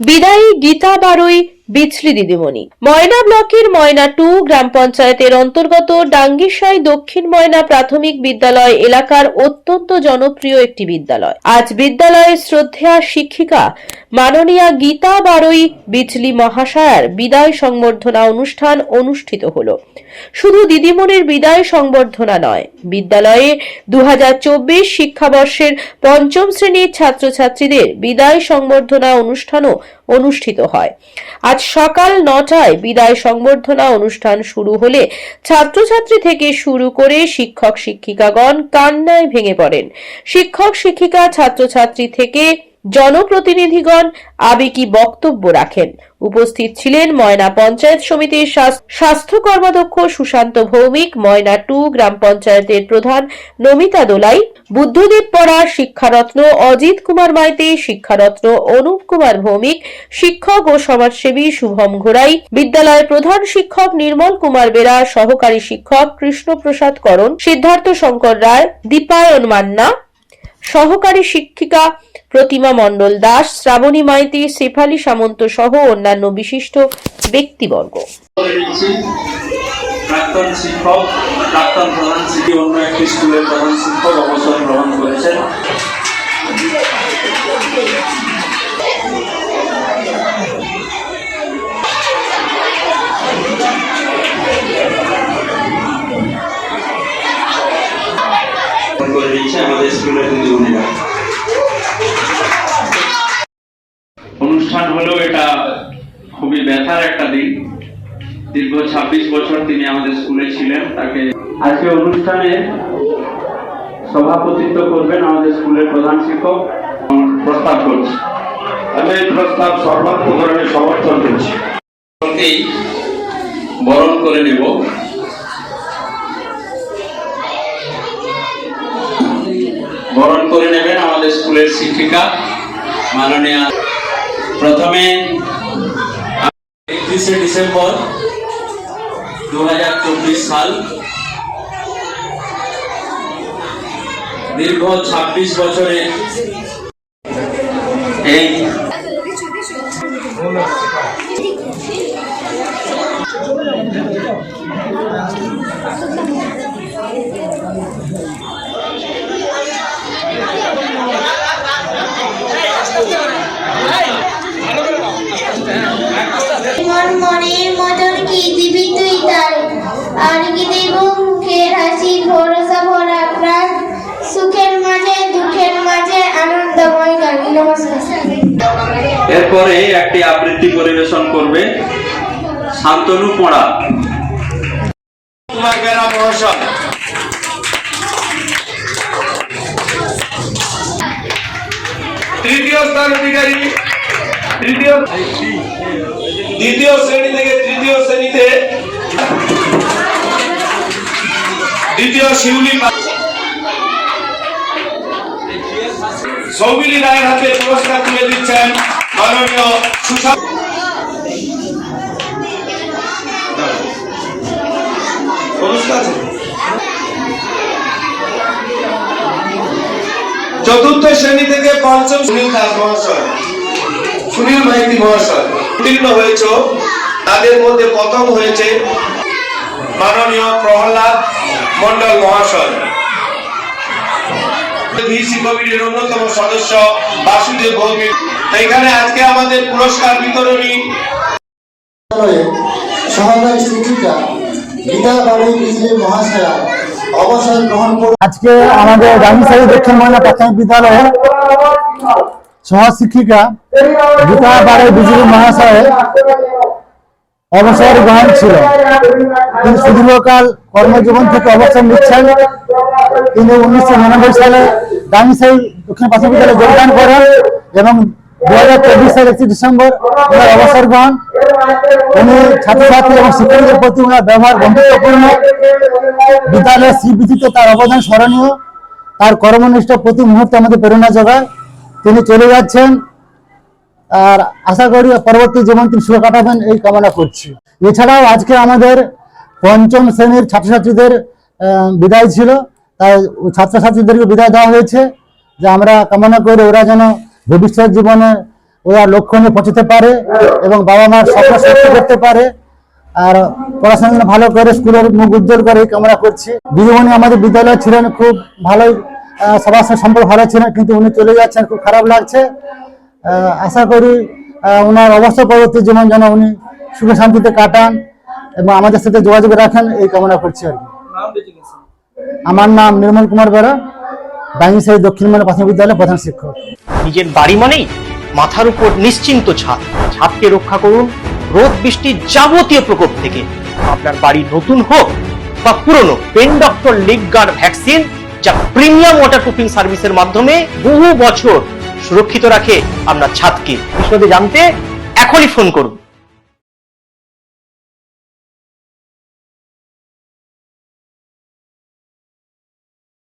বিদায়ী গীতা বারুই বিছলি দিদিমণি। ময়না ব্লকের ময়না টু গ্রাম পঞ্চায়েতের অন্তর্গত ডাঙ্গিসাই দক্ষিণ ময়না প্রাথমিক বিদ্যালয় এলাকার অত্যন্ত জনপ্রিয় একটি বিদ্যালয়। আজ বিদ্যালয়ের শ্রদ্ধেয়া শিক্ষিকা মাননীয়া গীতা বারুই বিজলি মহাশয়ার বিদায় সংবর্ধনা অনুষ্ঠান অনুষ্ঠিত হল। শুধু দিদিমণির বিদায় সংবর্ধনা নয়, বিদ্যালয়ে দু হাজার চব্বিশ শিক্ষাবর্ষের পঞ্চম শ্রেণির ছাত্রছাত্রীদের বিদায় সংবর্ধনা অনুষ্ঠানও অনুষ্ঠিত হয়। আজ সকাল নটায় বিদায় সংবর্ধনা অনুষ্ঠান শুরু হলে ছাত্রছাত্রী থেকে শুরু করে শিক্ষক শিক্ষিকাগণ কান্নায় ভেঙে পড়েন। শিক্ষক শিক্ষিকা ছাত্রছাত্রী থেকে জনপ্রতিনিধিগণ আবেগী বক্তব্য রাখেন? উপস্থিত ছিলেন ময়না পঞ্চায়েত সমিতির স্বাস্থ্য কর্মাধ্যক্ষ সুশান্ত ভৌমিক, ময়না টু গ্রাম পঞ্চায়েতের প্রধান নমিতা দোলাই, বুদ্ধদেব পড়া, শিক্ষারত্ন অজিত কুমার মাইতি, শিক্ষারত্ন অনুপ কুমার ভৌমিক, শিক্ষক ও সমাজসেবী শুভম ঘোড়াই, বিদ্যালয়ের প্রধান শিক্ষক নির্মল কুমার বেরা, সহকারী শিক্ষক কৃষ্ণপ্রসাদ করণ, সিদ্ধার্থ শঙ্কর রায়, দীপায়ন মান্না, সহকারী শিক্ষিকা প্রতিমা মণ্ডল দাস, শ্রাবণী মাইতি, শেফালি সামন্ত সহ অন্যান্য বিশিষ্ট ব্যক্তিবর্গ। প্রাক্তন শিক্ষক, প্রাক্তন প্রধান শিক্ষক, অন্য একটি স্কুলের প্রধান শিক্ষক অবসর গ্রহণ করেছেন। আমাদের স্কুলের দিদিমণিরা অনুষ্ঠান হলো এটা খুবই ব্যথার একটা দিন। দীর্ঘ ছাব্বিশ বছর তিনি আমাদের স্কুলে ছিলেন, তাকে আজকে অনুষ্ঠানে সভাপতিত্ব করবেন আমাদের স্কুলের প্রধান শিক্ষক। প্রস্তাব করছি। আমি এই প্রস্তাব সর্বাত্মকরণে সমর্থন করছি। বরণ করে নেব। বরণ করে নেবেন আমাদের স্কুলের শিক্ষিকা, মাননীয় প্রথমে একত্রিশে ডিসেম্বর দু হাজার চব্বিশ সাল দীর্ঘ ছাব্বিশ বছরের এই মন মনের মতন কি দিবি তুই তাই আর কি দেব মুখের হাসি ভরসা ভরা প্রাণ সুখের মাঝে দুঃখের মাঝে আনন্দময় গান। নমস্কার। এরপরে একটি আবৃত্তি পরিবেশন করবে শান্তনু পোড়া। কুমার বেরা মহাশয় তৃতীয় স্থান অধিকারী। তৃতীয় দ্বিতীয় শ্রেণি থেকে তৃতীয় শ্রেণীতে দ্বিতীয় শিউলি সৌমিলি রায়ের হাতে পুরস্কার তুলে দিচ্ছেন মাননীয় সুশান্ত চতুর্থ শ্রেণি থেকে পঞ্চম সুনীল দাস মহাশয়। সুনীল মাইতি মহাশয়। উত্তীর্ণ হয়েছ। তাদের মধ্যে প্রথম হয়েছে মাননীয় প্রহ্লাদ মন্ডল মহাশয়। ভিসি কমিটির অন্যতম সদস্য বাসুদেব ভৌমিক। এখানে আজকে আমাদের পুরস্কার বিতরণী। বিদ্যালয়ে সহকারী শিক্ষিকা গীতা বাড়ি মহাশয়া অবসর গ্রহণ করে আজকে আমাদের রামসারি দক্ষিণ ময়না প্রাথমিক বিদ্যালয়ে সহশিক্ষিকা গীতা বাড়ি বিজলি মহাশয়ের অবসর গ্রহণ ছিল। তিনি সুদীর্ঘকাল কর্মজীবন থেকে অবসর নিচ্ছেন। তিনি উনিশশো নিরানব্বই সালে রামসাই দক্ষিণ প্রাথমিক বিদ্যালয়ে যোগদান করেন এবং দু হাজার চব্বিশ সালের একত্রিশ ডিসেম্বর ওনার অবসর গ্রহণ। উনি ছাত্রছাত্রী এবং শিক্ষকদের প্রতি ওনার ব্যবহার বন্ধুত্বপূর্ণ। বিদ্যালয়ের স্মৃতিতে তার অবদান স্মরণীয়। তার কর্মনিষ্ঠ প্রতি মুহূর্তে আমাদের প্রেরণা যোগায়। তিনি চলে যাচ্ছেন আর আশা করি পরবর্তী জীবন তিনি সুখে কাটাবেন, এই কামনা করছি। এছাড়াও আজকে আমাদের পঞ্চম শ্রেণির ছাত্রছাত্রীদের বিদায় ছিল। তাই ছাত্রছাত্রীদেরকে বিদায় দেওয়া হয়েছে, যে আমরা কামনা করি ওরা যেন ভবিষ্যৎ জীবনে ওরা লক্ষ্য নিয়ে পৌঁছতে পারে এবং বাবা মার স্বপ্ন সত্যি করতে পারে। আর পড়াশোনা ভালো করে, স্কুলের মুখ উজ্জ্বল করে, এই কামনা করছি। দিদিমণি আমাদের বিদ্যালয়ে ছিলেন, খুব ভালোই সবার সাথে সম্পর্ক ভালো ছিলেন কিন্তু উনি চলে যাচ্ছেন, খুব খারাপ লাগছে। আশা করি ওনার অবস্থা পরবর্তী জীবন যেন উনি সুখে শান্তিতে কাটান এবং আমাদের সাথে যোগাযোগ রাখেন এই কামনা করছি আর কি। আমার নাম নির্মল কুমার বেরা ডাঙ্গিসাই দক্ষিণ মানে প্রাথমিক বিদ্যালয়ের প্রধান শিক্ষক। নিজের বাড়ি মানেই মাথার উপর নিশ্চিন্ত ছাদ। ছাদকে রক্ষা করুন রোদ বৃষ্টির যাবতীয় প্রকোপ থেকে। আপনার বাড়ি নতুন হোক বা পুরনো pen doctor leak guard vaccine যা প্রিমিয়াম ওয়াটারপ্রুফিং সার্ভিসের মাধ্যমে বহু বছর সুরক্ষিত রাখে আপনার ছাদকে বিশদে জানতে এখনই ফোন করুন।